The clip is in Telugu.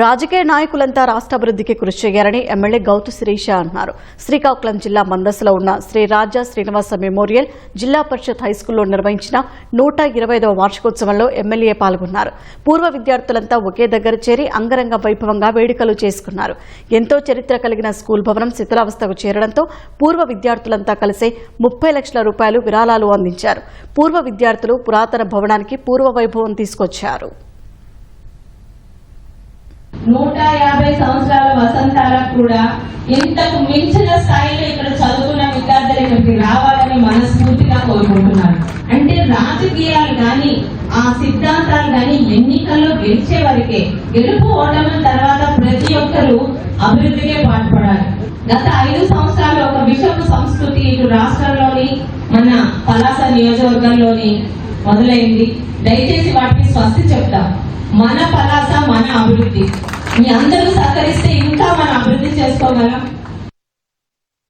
రాజకీయ నాయకులంతా రాష్ట్ర అభివృద్ధికి కృషి చేయాలని ఎమ్మెల్యే గౌతు శిరీష అన్నారు. శ్రీకాకుళం జిల్లా మందసలో ఉన్న శ్రీ రాజా శ్రీనివాస మెమోరియల్ జిల్లా పరిషత్ హైస్కూల్లో నిర్వహించిన నూట ఇరవై ఐదవ వార్షికోత్సవంలో ఎమ్మెల్యే పాల్గొన్నారు. పూర్వ విద్యార్థులంతా ఒకే దగ్గర చేరి అంగరంగ వైభవంగా వేడుకలు చేసుకున్నారు. ఎంతో చరిత్ర కలిగిన స్కూల్ భవనం శిథిలావస్థకు చేరడంతో పూర్వ విద్యార్థులంతా కలిసి ముప్పై లక్షల రూపాయలు విరాళాలు అందించారు. పూర్వ విద్యార్థులు పురాతన భవనానికి పూర్వ వైభవం తీసుకొచ్చారు. నూట యాభై సంవత్సరాల వసంతాలకు కూడా ఇంతకు మించిన స్థాయిలో ఇక్కడ చదువుకున్న విద్యార్థులు ఇక్కడికి రావాలని మనస్ఫూర్తిగా కోరుకుంటున్నాను. అంటే రాజకీయాలు కానీ ఆ సిద్ధాంతాలు కానీ ఎన్నికల్లో గెలిచే వరకే గెలుపు ఓటమి తర్వాత ప్రతి ఒక్కరూ అభివృద్ధికే పాటుపడాలి. గత ఐదు సంవత్సరాలు ఒక విషపు సంస్కృతి ఇటు రాష్ట్రంలోని మన పలాస నియోజకవర్గంలోని మొదలైంది. దయచేసి వాటికి స్వస్తి మన పలాస మన అభివృద్ధి. మీ అందరూ సహకరిస్తే ఇంకా మనం అభివృద్ధి చేసుకోగలం.